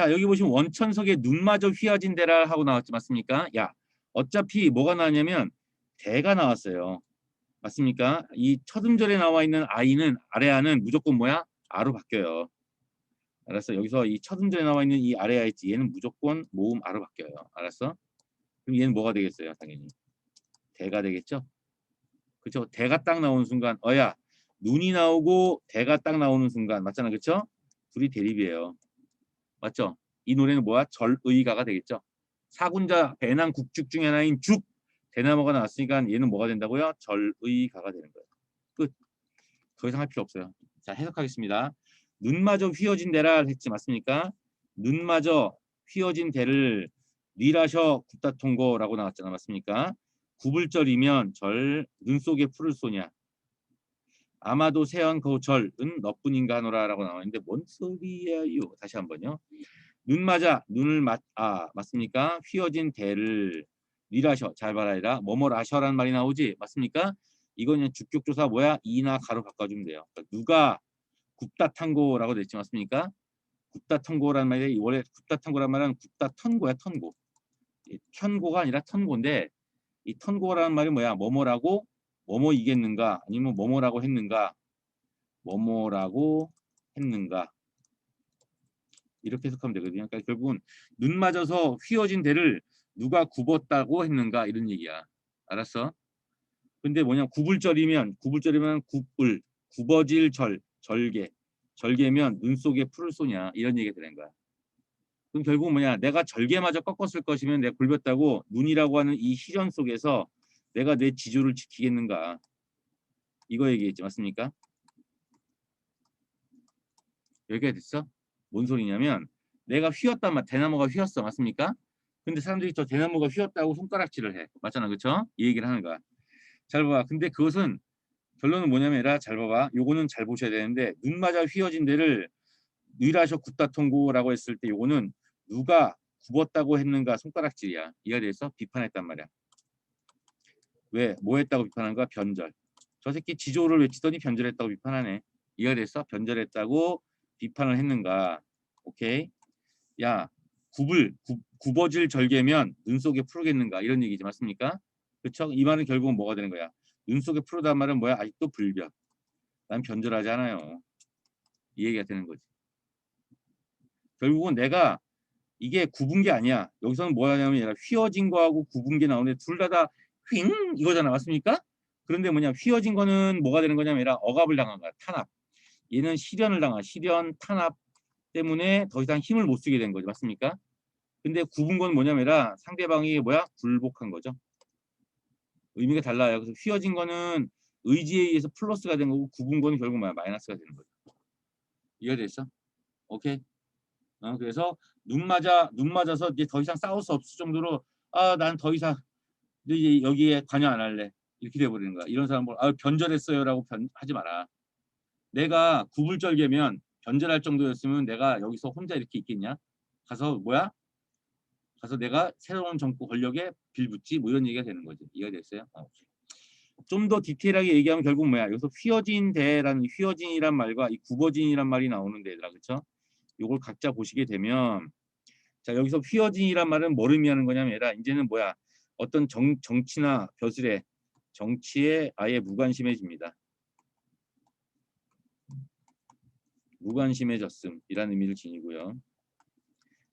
자 여기 보시면 원천석에 눈마저 휘어진 데라 하고 나왔지 맞습니까? 야 어차피 뭐가 나왔냐면 대가 나왔어요. 맞습니까? 이 첫 음절에 나와 있는 아이는 아래아는 무조건 뭐야? 아로 바뀌어요. 알았어? 여기서 이 첫 음절에 나와 있는 이 아래아 있지? 얘는 무조건 모음 아로 바뀌어요. 알았어? 그럼 얘는 뭐가 되겠어요? 당연히 대가 되겠죠? 그렇죠? 대가 딱 나오는 순간 어야 눈이 나오고 대가 딱 나오는 순간 맞잖아, 그렇죠? 둘이 대립이에요. 맞죠? 이 노래는 뭐야? 절의가가 되겠죠? 사군자 배낭 국죽 중에 하나인 죽 대나무가 나왔으니까 얘는 뭐가 된다고요? 절의가가 되는 거예요. 끝. 더 이상 할 필요 없어요. 자 해석하겠습니다. 눈마저 휘어진 데라 했지 맞습니까? 눈마저 휘어진 데를 니라셔 굽다통고라고 나왔잖아 맞습니까? 구불절이면 절 눈 속에 풀을 쏘냐 아마도 세연 그 절은 너뿐인가 하노라라고 나와 있는데 뭔 소리야요? 다시 한번요. 눈 맞아 눈을 맞 아 맞습니까? 휘어진 대를 니라셔 잘 봐라이라. 뭐뭐라셔라는 말이 나오지? 맞습니까? 그냥 주격조사 뭐야? 이나 가로 바꿔주면 돼요. 그러니까 누가 굽다 탄고라고 됐지 맞습니까? 굽다탄고라는 말이 원래 굽다탄고란 말은 굽다 턴고야 턴고. 턴고가 아니라 턴고인데 이 턴고라는 말이 뭐야? 뭐뭐라고 뭐뭐 이겠는가 아니면 뭐뭐라고 했는가 뭐뭐라고 했는가 이렇게 해석하면 되거든요. 그러니까 결국은 눈 맞아서 휘어진 데를 누가 굽었다고 했는가 이런 얘기야. 알았어? 근데 뭐냐 구불절이면 구불절이면 굽을 굽어질 절 절개 절개면 눈 속에 풀을 쏘냐 이런 얘기가 되는 거야. 그럼 결국 뭐냐 내가 절개마저 꺾었을 것이면 내가 굴렸다고 눈이라고 하는 이 시련 속에서 내가 내 지조를 지키겠는가 이거 얘기했지 맞습니까? 여기가 됐어? 뭔 소리냐면 내가 휘었단 말 대나무가 휘었어 맞습니까? 근데 사람들이 저 대나무가 휘었다고 손가락질을 해 맞잖아 그쵸? 이 얘기를 하는 거야 잘 봐봐 근데 그것은 결론은 뭐냐면 얘라 잘 봐봐 요거는 잘 보셔야 되는데 눈 맞아 휘어진 데를 위라셔 굽다 통고라고 했을 때 요거는 누가 굽었다고 했는가 손가락질이야 이해가 돼서 비판했단 말이야 왜? 뭐 했다고 비판한가? 변절. 저 새끼 지조를 외치더니 변절했다고 비판하네. 이해가 됐어? 변절했다고 비판을 했는가? 오케이? 야, 굽을 굽, 굽어질 절개면 눈 속에 풀겠는가? 이런 얘기지 맞습니까? 그렇죠? 이 말은 결국은 뭐가 되는 거야? 눈 속에 풀어단 말은 뭐야? 아직도 불변. 난 변절하지 않아요. 이 얘기가 되는 거지. 결국은 내가 이게 굽은 게 아니야. 여기서는 뭐냐면 휘어진 거하고 굽은 게 나오는데 둘 다 다 휙 이거잖아 맞습니까? 그런데 뭐냐 휘어진 거는 뭐가 되는 거냐면 억압을 당한 거야 탄압. 얘는 실현을 당한 실현 탄압 때문에 더 이상 힘을 못 쓰게 된 거지 맞습니까? 근데 굽은 건 뭐냐면 상대방이 뭐야? 굴복한 거죠. 의미가 달라요. 그래서 휘어진 거는 의지에 의해서 플러스가 된 거고 굽은 거는 결국 뭐야? 마이너스가 되는 거죠. 이해가 됐어? 오케이. 어, 그래서 눈 맞아 눈 맞아서 이제 더 이상 싸울 수 없을 정도로 아 난 더 이상 이제 여기에 관여 안 할래. 이렇게 돼버리는 거야. 이런 사람 아 변절했어요라고 변, 하지 마라. 내가 구불절개면 변절할 정도였으면 내가 여기서 혼자 이렇게 있겠냐? 가서 뭐야? 가서 내가 새로운 정부 권력에 빌붙지 뭐 이런 얘기가 되는 거지. 이해가 됐어요? 어. 좀더 디테일하게 얘기하면 결국 뭐야? 여기서 휘어진 대라는 휘어진이란 말과 이 굽어진이란 말이 나오는데 얘들아 그렇죠? 요걸 각자 보시게 되면 자 여기서 휘어진이란 말은 뭐를 의미하는 거냐면 얘라 이제는 뭐야? 어떤 정, 정치나 벼슬에 정치에 아예 무관심해집니다. 무관심해졌음이라는 의미를 지니고요.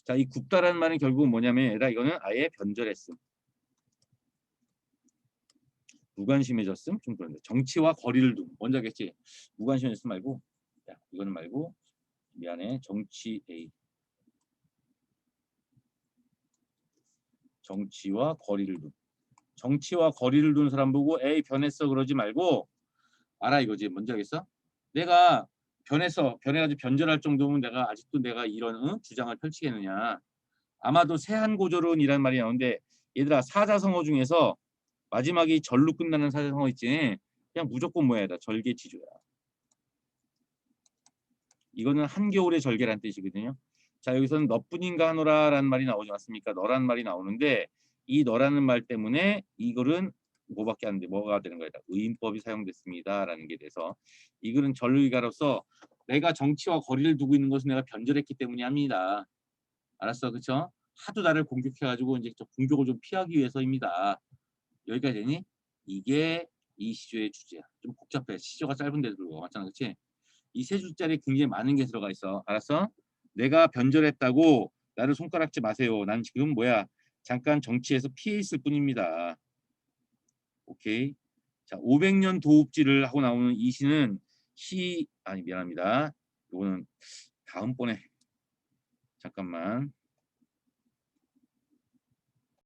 자, 이 굽다라는 말은 결국은 뭐냐면 이거는 아예 변절했음. 무관심해졌음 좀 그런데 정치와 거리를 둔 먼저 겠지 무관심해졌음 말고 야, 이거는 말고 미안해 정치 A 정치와 거리를 둔. 정치와 거리를 둔 사람 보고 에이 변했어 그러지 말고 알아 이거지 뭔지 알겠어? 내가 변해서 변해가지고 변절할 정도면 내가 아직도 내가 이런 응? 주장을 펼치겠느냐 아마도 세한고절은이란 말이 나오는데 얘들아 사자성어 중에서 마지막이 절로 끝나는 사자성어 있지 그냥 무조건 뭐야 절개지조야 이거는 한겨울의 절개란 뜻이거든요 자 여기서는 너뿐인가 하노라라는 말이 나오지 않습니까? 너라는 말이 나오는데 이 너라는 말 때문에 이글은 뭐밖에 안 돼. 뭐가 되는 거야? 의인법이 사용됐습니다라는 게 돼서 이 글은 전류의가로서 내가 정치와 거리를 두고 있는 것은 내가 변절했기 때문이 합니다. 알았어, 그쵸? 하도 나를 공격해가지고 이제 저 공격을 좀 피하기 위해서입니다. 여기까지 되니? 이게 이 시조의 주제야. 좀 복잡해. 시조가 짧은데도 불구하고 맞잖아, 그렇지? 이세 줄짜리 굉장히 많은 게 들어가 있어. 알았어? 내가 변절했다고 나를 손가락질 마세요. 난 지금 뭐야? 잠깐 정치에서 피해 있을 뿐입니다. 오케이. 자, 500년 도읍지를 하고 나오는 이 시는 시 아니 미안합니다. 이거는 다음번에 잠깐만